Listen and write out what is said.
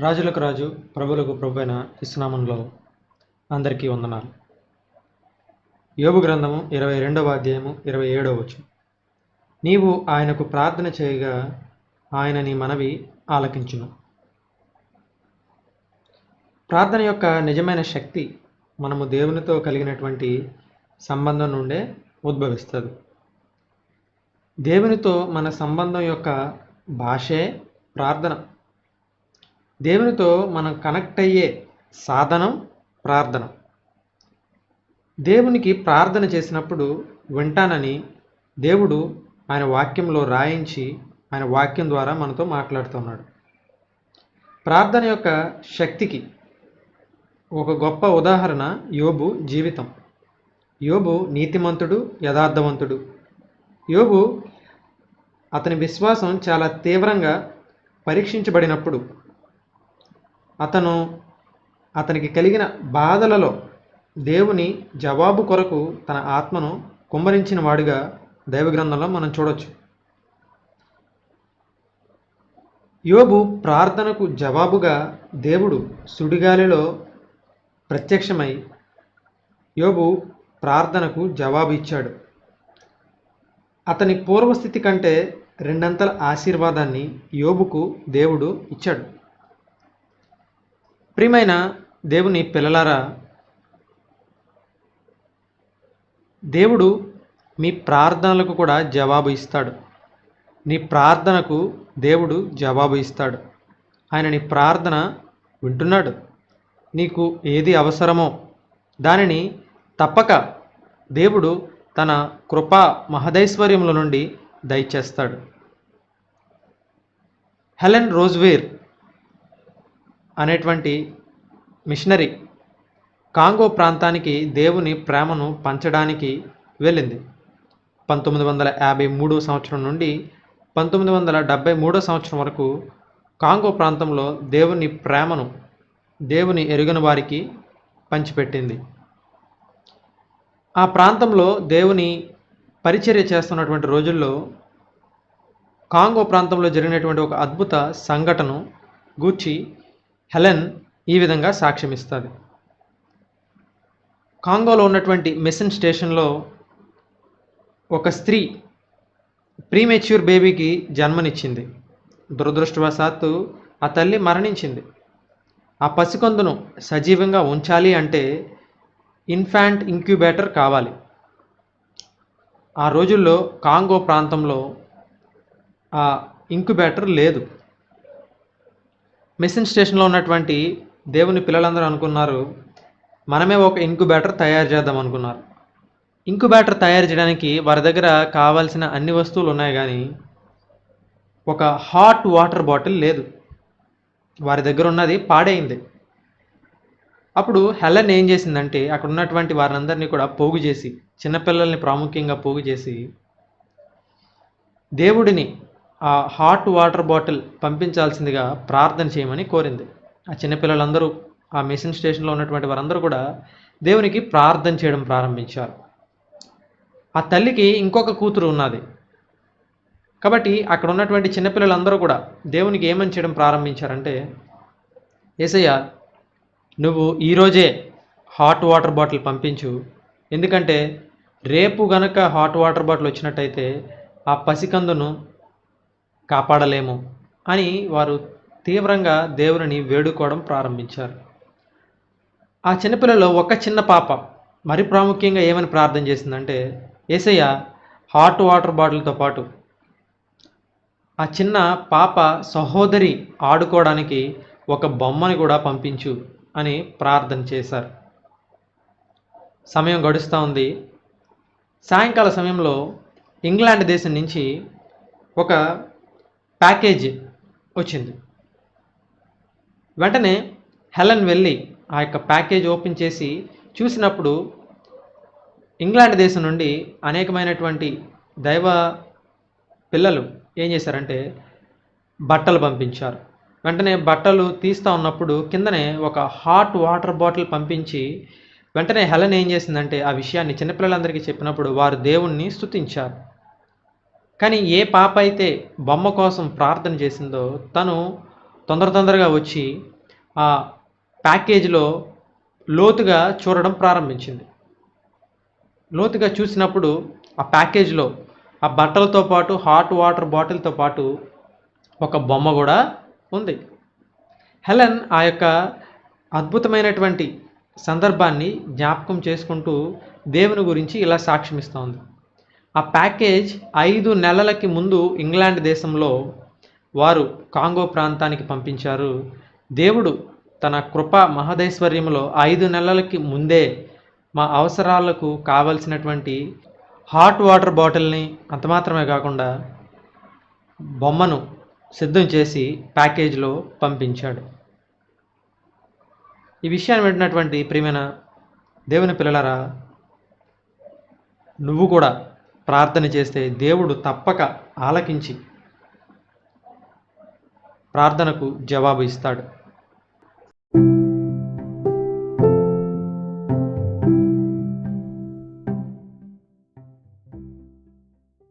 రాజులకు రాజు ప్రభులకు ప్రభు అయిన ఇస్నామంలో అందరికీ వందనాలు. యోగు గ్రంథము ఇరవై రెండవ అధ్యాయము ఇరవై ఏడవ వచ్చు నీవు ఆయనకు ప్రార్థన చేయగా ఆయన నీ మనవి ఆలకించును. ప్రార్థన యొక్క నిజమైన శక్తి మనము దేవునితో కలిగినటువంటి సంబంధం నుండే ఉద్భవిస్తుంది. దేవునితో మన సంబంధం యొక్క భాషే ప్రార్థన. దేవునితో మనం కనెక్ట్ అయ్యే సాధనం ప్రార్థన. దేవునికి ప్రార్థన చేసినప్పుడు వింటానని దేవుడు ఆయన వాక్యంలో రాయించి ఆయన వాక్యం ద్వారా మనతో మాట్లాడుతున్నాడు. ప్రార్థన యొక్క శక్తికి ఒక గొప్ప ఉదాహరణ యోబు జీవితం. యోబు నీతిమంతుడు యథార్థవంతుడు. యోబు అతని విశ్వాసం చాలా తీవ్రంగా పరీక్షించబడినప్పుడు అతను అతనికి కలిగిన బాధలలో దేవుని జవాబు కొరకు తన ఆత్మను కుమ్మరించిన వాడిగా దైవగ్రంథంలో మనం చూడొచ్చు. యోబు ప్రార్థనకు జవాబుగా దేవుడు సుడిగాలిలో ప్రత్యక్షమై యోబు ప్రార్థనకు జవాబు ఇచ్చాడు. అతని పూర్వస్థితి కంటే రెండంతల ఆశీర్వాదాన్ని యోబుకు దేవుడు ఇచ్చాడు. ప్రియమైన దేవుని పిల్లలారా దేవుడు మీ ప్రార్థనలకు కూడా జవాబు ఇస్తాడు. నీ ప్రార్థనకు దేవుడు జవాబు ఇస్తాడు. ఆయన నీ ప్రార్థన వింటున్నాడు. నీకు ఏది అవసరమో దానిని తప్పక దేవుడు తన కృపా మహదైశ్వర్యముల నుండి దయచేస్తాడు. హెలెన్ రోజ్వేర్ అనేటువంటి మిషనరీ కాంగో ప్రాంతానికి దేవుని ప్రేమను పంచడానికి వెళ్ళింది. పంతొమ్మిది వందల యాభై మూడో సంవత్సరం నుండి పంతొమ్మిది వందల డెబ్భై మూడో సంవత్సరం వరకు కాంగో ప్రాంతంలో దేవుని ప్రేమను దేవుని ఎరుగని వారికి పంచిపెట్టింది. ఆ ప్రాంతంలో దేవుని పరిచర్య చేస్తున్నటువంటి రోజుల్లో కాంగో ప్రాంతంలో జరిగినటువంటి ఒక అద్భుత సంఘటన గూర్చి హెలెన్ ఈ విధంగా సాక్ష్యమిస్తుంది. కాంగోలో ఉన్నటువంటి మిషన్ స్టేషన్లో ఒక స్త్రీ ప్రీమెచ్యూర్ బేబీకి జన్మనిచ్చింది. దురదృష్టవశాత్తు ఆ తల్లి మరణించింది. ఆ పసికొందును సజీవంగా ఉంచాలి అంటే ఇన్ఫాంట్ ఇంక్యుబేటర్ కావాలి. ఆ రోజుల్లో కాంగో ప్రాంతంలో ఆ ఇంక్యుబేటర్ లేదు. మిషన్ స్టేషన్లో ఉన్నటువంటి దేవుని పిల్లలందరూ అనుకున్నారు మనమే ఒక ఇంక్యుబేటర్ తయారు చేద్దాం అనుకున్నారు. ఇంక్యుబేటర్ తయారు చేయడానికి వారి దగ్గర కావాల్సిన అన్ని వస్తువులు ఉన్నాయి కానీ ఒక హాట్ వాటర్ బాటిల్ లేదు. వారి దగ్గర ఉన్నది పాడైంది. అప్పుడు హెలెన్ ఏం చేసిందంటే అక్కడ ఉన్నటువంటి వారినందరినీ కూడా పోగు చేసి చిన్నపిల్లల్ని ప్రాముఖ్యంగా పోగు చేసి దేవుడిని ఆ హాట్ వాటర్ బాటిల్ పంపించాల్సిందిగా ప్రార్థన చేయమని కోరింది. ఆ చిన్నపిల్లలందరూ ఆ మిషన్ స్టేషన్లో ఉన్నటువంటి వారందరూ కూడా దేవునికి ప్రార్థన చేయడం ప్రారంభించారు. ఆ తల్లికి ఇంకొక కూతురు ఉన్నది. కాబట్టి అక్కడ ఉన్నటువంటి చిన్నపిల్లలందరూ కూడా దేవునికి ఏమని చేయడం ప్రారంభించారంటే ఏసయ్య నువ్వు ఈరోజే హాట్ వాటర్ బాటిల్ పంపించు. ఎందుకంటే రేపు గనక హాట్ వాటర్ బాటిల్ వచ్చినట్టయితే ఆ పసికందును కాపాడలేము అని వారు తీవ్రంగా దేవుని వేడుకోవడం ప్రారంభించారు. ఆ చిన్నపిల్లలో ఒక చిన్న పాప మరి ప్రాముఖ్యంగా ఏమని ప్రార్థన చేసిందంటే ఏసయ్య హాట్ వాటర్ బాటిల్తో పాటు ఆ చిన్న పాప సహోదరి ఆడుకోవడానికి ఒక బొమ్మని కూడా పంపించు అని ప్రార్థన చేశారు. సమయం గడుస్తూ ఉంది. సాయంకాల సమయంలో ఇంగ్లాండ్ దేశం నుంచి ఒక ప్యాకేజ్ వచ్చింది. వెంటనే హెలెన్ వెళ్ళి ఆ యొక్క ప్యాకేజ్ ఓపెన్ చేసి చూసినప్పుడు ఇంగ్లాండ్ దేశం నుండి అనేకమైనటువంటి దైవ పిల్లలు ఏం చేశారంటే బట్టలు పంపించారు. వెంటనే బట్టలు తీస్తూ ఉన్నప్పుడు కిందనే ఒక హాట్ వాటర్ బాటిల్ పంపించి వెంటనే హెలెన్ ఏం చేసిందంటే ఆ విషయాన్ని చిన్నపిల్లలందరికీ చెప్పినప్పుడు వారు దేవుణ్ణి స్తుతించారు. కానీ ఏ పాప అయితే బొమ్మ కోసం ప్రార్థన చేసిందో తను తొందర తొందరగా వచ్చి ఆ ప్యాకేజీలో లోతుగా చూడడం ప్రారంభించింది. లోతుగా చూసినప్పుడు ఆ ప్యాకేజ్లో ఆ బట్టలతో పాటు హాట్ వాటర్ బాటిల్తో పాటు ఒక బొమ్మ కూడా ఉంది. హెలెన్ ఆ యొక్క అద్భుతమైనటువంటి సందర్భాన్ని జ్ఞాపకం చేసుకుంటూ దేవుని గురించి ఇలా సాక్ష్యమిస్తోంది. ఆ ప్యాకేజ్ ఐదు నెలలకి ముందు ఇంగ్లాండ్ దేశంలో వారు కాంగో ప్రాంతానికి పంపించారు. దేవుడు తన కృప మహదైశ్వర్యంలో ఐదు నెలలకి ముందే మా అవసరాలకు కావలసినటువంటి హాట్ వాటర్ బాటిల్ని అంతమాత్రమే కాకుండా బొమ్మను సిద్ధం చేసి ప్యాకేజ్లో పంపించాడు. ఈ విషయాన్ని వింటున్నటువంటి ప్రియమైన దేవుని పిల్లలరా నువ్వు కూడా ప్రార్థన చేస్తే దేవుడు తప్పక ఆలకించి ప్రార్థనకు జవాబు ఇస్తాడు.